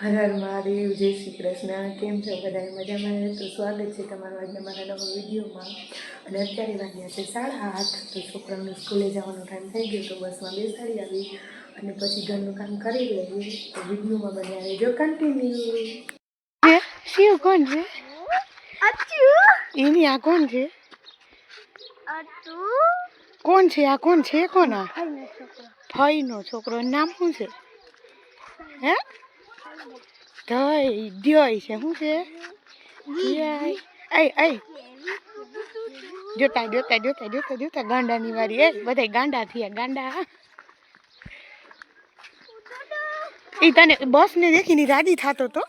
હર હર મહાદેવ જય શ્રી કૃષ્ણ. કેમ છો બધા મજામાં તો સ્વાગત છે તમારું આજના મારા નવા વિડીયોમાં. અને અત્યારે વાગ્યા છે સાડા આઠ તો છોકરાઓને સ્કૂલે જવાનો ટાઈમ થઈ ગયો તો બસમાં બેસાડી આવી અને પછી ઘરનું કામ કરી લઈએ. તો વિડીયોમાં બન્યા રહેજો કન્ટિન્યુ શિવ કોણ છે? એની આ કોણ છે? કોણ છે? આ કોણ છે? કોણ આ ફઈનો છોકરો. નામ શું છે? હે? ધઈ ધ્યોય છે શું છે આય આય જોતા જોતા જોતા જોતા જોતા ગાંડાની વારી એ બધા ગાંડા થયા ગાંડા એ તને બસ ને દેખીને રાજી થતો તો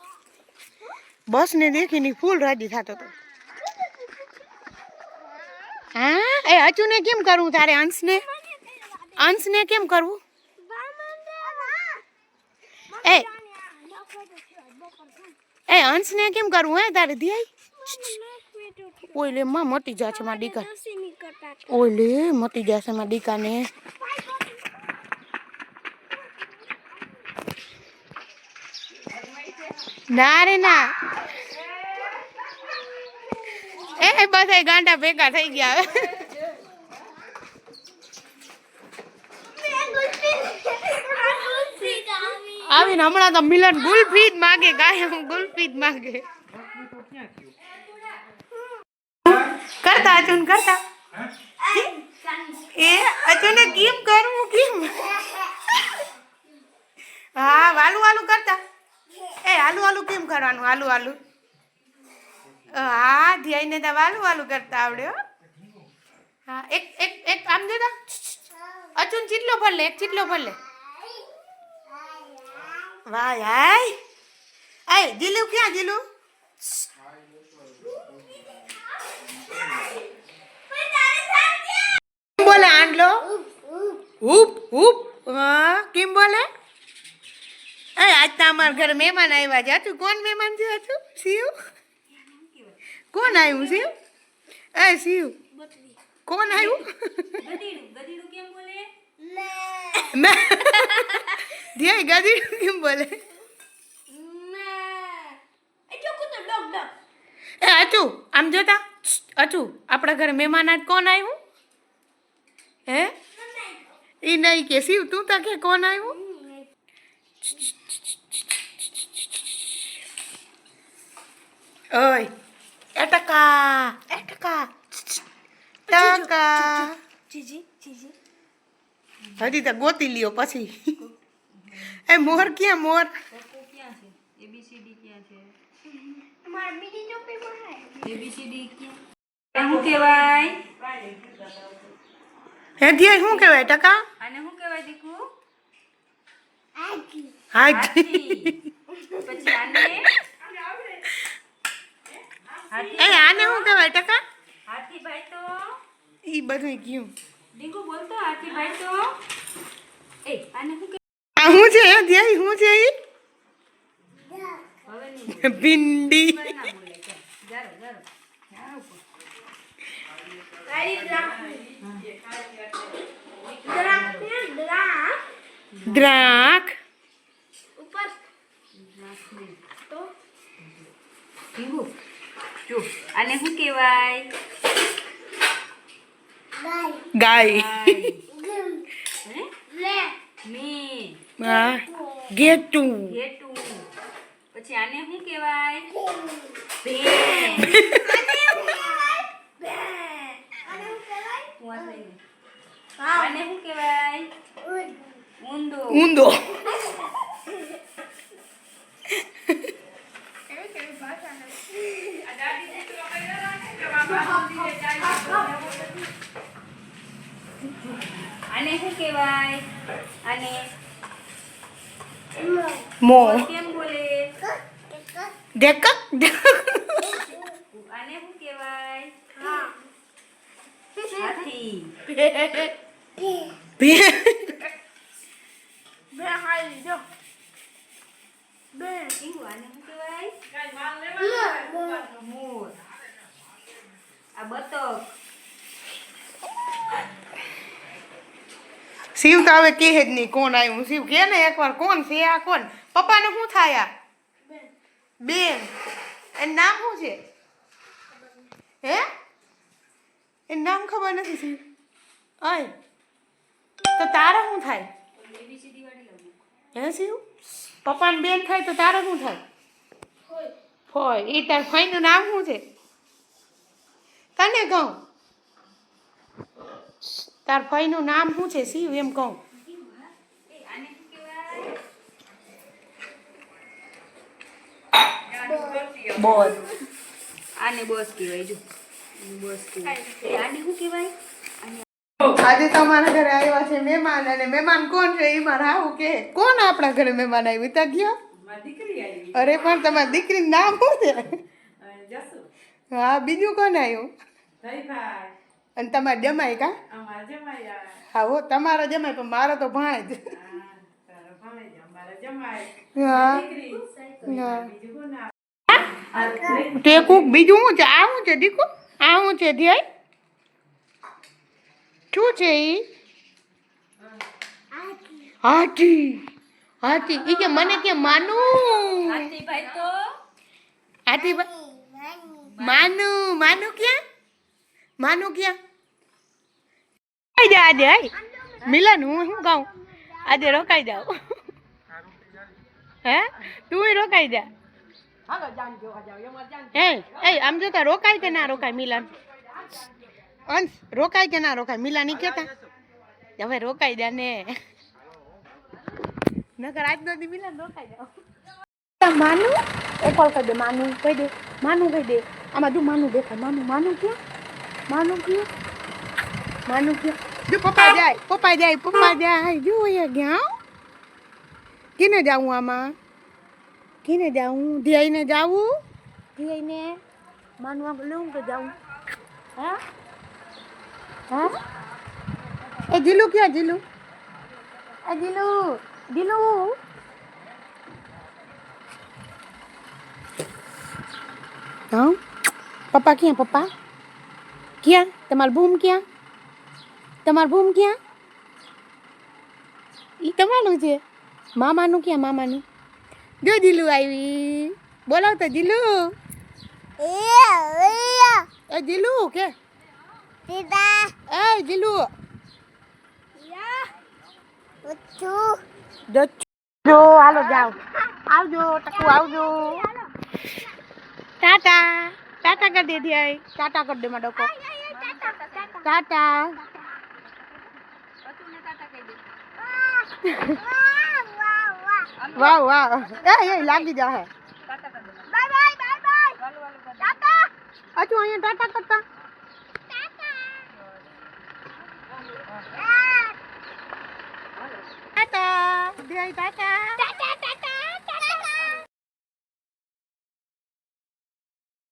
બસ ને દેખીને ફૂલ રાજી થતો તો હા એ અચુને કેમ કરવું તારે અંશને અંશને કેમ કરવું એ એ અંશને કેમ કરવું હે તારે ધ્યાય ઓય લે માં મટી જશે માં દીકા ઓય લે મટી જશે માં દીકાને ના રે ના એ બધા ગાંડા ભેગા થઈ ગયા હવે આવીને હમણાં તો મિલન ગુલફી જ માગે કાયમ ગુલફી જ માગે. કરતા અચુન કરતા. એ અચુને કેમ કરવું, કેમ? હા વાલુ વાલુ કરતા. એ આલુ આલુ કેમ કરવાનું? આલુ આલુ હા, ધ્યાઈને તો વાલું વાલું કરતા આવડે, હો. એક એક એક આમ દેતા. અચુન ચીટલો ભર એક ચીટલો ભર વાહ હાય. આય જીલુ ક્યાં કેમ બોલે આંડલો? ઉપ ઉપ. કેમ બોલે? એ આજ તો અમારા ઘરે મહેમાન આવ્યા છે. હતું કોણ મહેમાન થયું હતું શિવ? કોણ આવ્યું શિવ? એ, શિવ. કોણ આવ્યું? ધ્યેય ગધેડું કેમ બોલે એ અચુ આમ જોતા અચુ આપણા ઘરે મહેમાન આજ કોણ આવ્યું હે એ નહીં કે શિવ તું તો કે કોણ આવ્યું ઓય એટકા ટકા જીજી ટકા હજી તો ગોતી લ્યો પછી. એ મોર ક્યાં મોર? ક્યાં છે? એબીસીડી ક્યાં છે? એબીસીડી ક્યાં? શું કહેવાય? હે ધ્યેય શું કહેવાય ટકા? આને શું કહેવાય દીકુ? હાજી પછી આને? એ આને શું કહેવાય ટકા? હાથીભાઈ તો? ઈ બધું ગયું. દીકુ બોલતો હાથીભાઈ તો એ આને શું આ હું છે? હે ધ્યેય શું છે ઈ? ભીંડી. જારો ઉપર. દ્રાક દીકુ જો આને શું કહેવાય? ગાય. હે મી હા. ગેટું ઘેટું. પછી આને શું કહેવાય? ભેં વાંસ લઈ લે. આને શું કહેવાય? ઊંધો. ઊંધો. આને શું કહેવાય? અને મો કેમ બોલે? દેક આને શું કહેવાય? હાથી. ટીંગુ, શિવ તો હવે કહે જ નહીં કોણ આવ્યું. શિવ કે ને એકવાર કોણ છે આ કોણ? પપ્પાને શું થાય આ? બેન. એનું નામ શું છે? હે? એનું નામ ખબર નથી શિવ? અય તો તારે શું થાય? હે શિવ? પપ્પાને બેન થાય તો તારે શું થાય? ફોય. એ તાર ફઈનું નામ શું છે? તને કહું. તાર ફઈનું નામ શું છે? શિવ એમ કહું. બોસ આને શું કહેવાય બોસ કહેવાય જો. બોસ કહેવાય. આને શું કહેવાય? આજે તમારા ઘરે આવ્યા છે મહેમાન અને મહેમાન કોણ છે? એ મારા આવું કે કોણ આપણા ઘરે મહેમાન આવ્યું? ત્યાં ગયા? અરે પણ તમારી દીકરીનું નામ શું છે? હા બીજું કોણ આવ્યું? અને તમારે જમાય કા? હા હો તમારા જમાય પણ મારો તો ભાણ જ. હા હા. તે કોક બીજું શું છે? આ શું છે દીકુ? આ શું છે ધ્યાય શું છે ઈ? હાથી. હાથી. ઈ કે મને કે માનું. ભાઈ તો? હાથી માનું. માનું ક્યાં? માનું ક્યાં? જા આજે મિલન હું શું કહું? આજે રોકાઈ જાઉં. હે? તું રોકાઈ જા. એ એ આમ જોતા રોકાય કે ના રોકાય મિલન? અંશ રોકાય કે ના રોકાય? મિલા નહીં કેતા. હવે રોકાઈ જા ને. નકર આજ નથી દી મિલન રોકાઈ જાવ માનું? એક કોલ કરી દે માનું કહી દે. માનું કહી દે. આમાં જો માનું દેખાય માનું માનું ક્યાં? માનું ક્યાં માનું ક્યાં જો પપ્પા જાય પપ્પા જાય પપ્પા જાય. જો અહીંયા ગયા. કેને જાવું આમાં? કેને જાવું ધ્યાઈને જાવું ધ્યાઈને માનું આમ લેવું કે જાવું હા? હા? એ જીલું ક્યાં જીલું? એ જીલું જીલું. હા પપ્પા ક્યાં પપ્પા? ક્યાં? તમારું બૂમ ક્યાં? તમારું બૂમ ક્યાં? એ તમારું છે. મામાનું ક્યાં મામાનું? જો જીલું આવી. બોલાવ તો જીલું એ દિલુ કે? એ જીલું જો હાલો જાઓ. આવજો ટકુ આવજો. ટાટા. ટાટા કરી દે દિયાઈ ટાટા કરી દે માં ડકો ટાટા અતુને ટાટા કહી દે વાહ વાહ એ એ લાગી જા હે ટાટા કરી દે બાય બાય બાય બાય વાલો વાલો કરી દે ટાટા અચુ અહીંયા ટાટા કરતા ટાટા દિયાઈ ટાટા